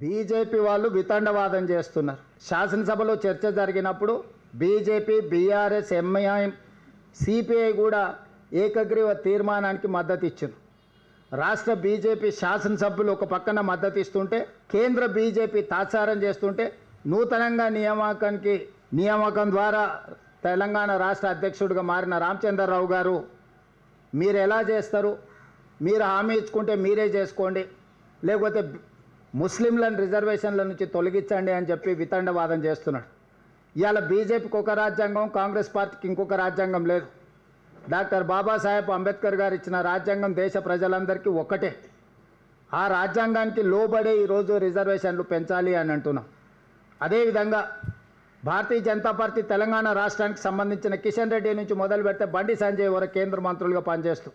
BJP వాళ్ళు వితండవాదం చేస్తున్నారు. శాసనసభలో చర్చ జరిగినప్పుడు బీజేపీ బీఆర్ఎస్ ఎంఐఎం సిపిఐ కూడా ఏకగ్రీవ తీర్మానానికి మద్దతు ఇచ్చింది రాష్ట్ర బీజేపీ శాసనసభ్యులు ఒక పక్కన మద్దతు ఇస్తుంటే కేంద్ర బీజేపీ తాత్సారం చేస్తుంటే నూతనంగా నియామకానికి నియామకం ద్వారా తెలంగాణ రాష్ట్ర అధ్యక్షుడిగా మారిన రామచంద్రరావు గారు మీరు ఎలా చేస్తారు? మీరు హామీ ఇచ్చుకుంటే మీరే చేసుకోండి. లేకపోతే ముస్లింలను రిజర్వేషన్ల నుంచి తొలగించండి అని చెప్పి వితండవాదం చేస్తున్నాడు. ఇవాళ బీజేపీకి ఒక రాజ్యాంగం కాంగ్రెస్ పార్టీకి ఇంకొక రాజ్యాంగం లేదు. డాక్టర్ బాబాసాహెబ్ అంబేద్కర్ గారు ఇచ్చిన రాజ్యాంగం దేశ ప్రజలందరికీ ఒక్కటే. ఆ రాజ్యాంగానికి లోబడే ఈరోజు రిజర్వేషన్లు పెంచాలి అని అంటున్నాం. అదేవిధంగా భారతీయ జనతా పార్టీ తెలంగాణ రాష్ట్రానికి సంబంధించిన కిషన్ రెడ్డి నుంచి మొదలు పెడితే బండి సంజయ్ వరకు కేంద్ర మంత్రులుగా పనిచేస్తూ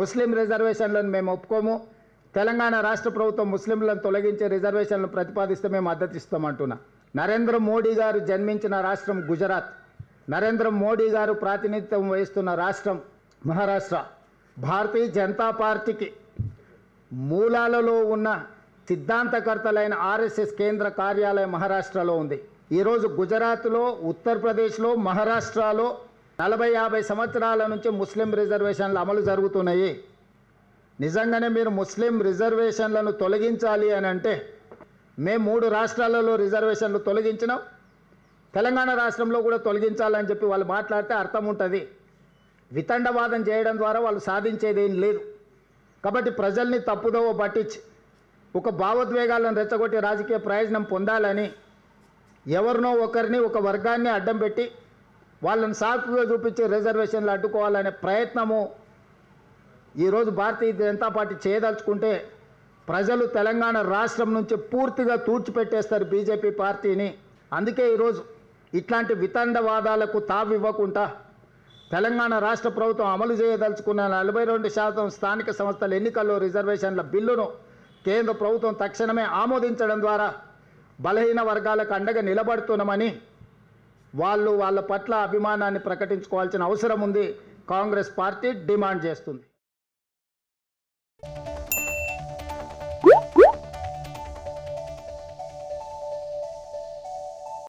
ముస్లిం రిజర్వేషన్లను మేము ఒప్పుకోము. తెలంగాణ రాష్ట్ర ప్రభుత్వం ముస్లింలను తొలగించే రిజర్వేషన్లను ప్రతిపాదిస్తే మేము మద్దతు నరేంద్ర మోడీ గారు జన్మించిన రాష్ట్రం గుజరాత్. నరేంద్ర మోడీ గారు ప్రాతినిధ్యం వహిస్తున్న రాష్ట్రం మహారాష్ట్ర. భారతీయ జనతా పార్టీకి మూలాలలో ఉన్న సిద్ధాంతకర్తలైన ఆర్ఎస్ఎస్ కేంద్ర కార్యాలయం మహారాష్ట్రలో ఉంది. ఈరోజు గుజరాత్లో ఉత్తరప్రదేశ్లో మహారాష్ట్రలో నలభై యాభై సంవత్సరాల నుంచి ముస్లిం రిజర్వేషన్లు అమలు జరుగుతున్నాయి. నిజంగానే మీరు ముస్లిం రిజర్వేషన్లను తొలగించాలి అని అంటే మేము మూడు రాష్ట్రాలలో రిజర్వేషన్లు తొలగించినాం. తెలంగాణ రాష్ట్రంలో కూడా తొలగించాలని చెప్పి వాళ్ళు మాట్లాడితే అర్థం ఉంటుంది. వితండవాదం చేయడం ద్వారా వాళ్ళు సాధించేదేం లేదు. కాబట్టి ప్రజల్ని తప్పుదోవ పట్టించి ఒక భావోద్వేగాలను రెచ్చగొట్టి రాజకీయ ప్రయోజనం పొందాలని ఎవరినో ఒకరిని ఒక వర్గాన్ని అడ్డం పెట్టి వాళ్ళని సాకుగా చూపించి రిజర్వేషన్లు అడ్డుకోవాలనే ప్రయత్నము ఈరోజు భారతీయ జనతా పార్టీ చేయదలుచుకుంటే ప్రజలు తెలంగాణ రాష్ట్రం నుంచి పూర్తిగా తూడ్చిపెట్టేస్తారు బీజేపీ పార్టీని. అందుకే ఈరోజు ఇట్లాంటి వితండవాదాలకు తావివ్వకుండా తెలంగాణ రాష్ట్ర ప్రభుత్వం అమలు చేయదలుచుకున్న నలభై రెండు శాతం స్థానిక సంస్థల ఎన్నికల్లో రిజర్వేషన్ల బిల్లును కేంద్ర ప్రభుత్వం తక్షణమే ఆమోదించడం ద్వారా బలహీన వర్గాలకు అండగా నిలబడుతున్నామని వాళ్ళు వాళ్ళ పట్ల అభిమానాన్ని ప్రకటించుకోవాల్సిన అవసరం ఉంది. కాంగ్రెస్ పార్టీ డిమాండ్ చేస్తుంది.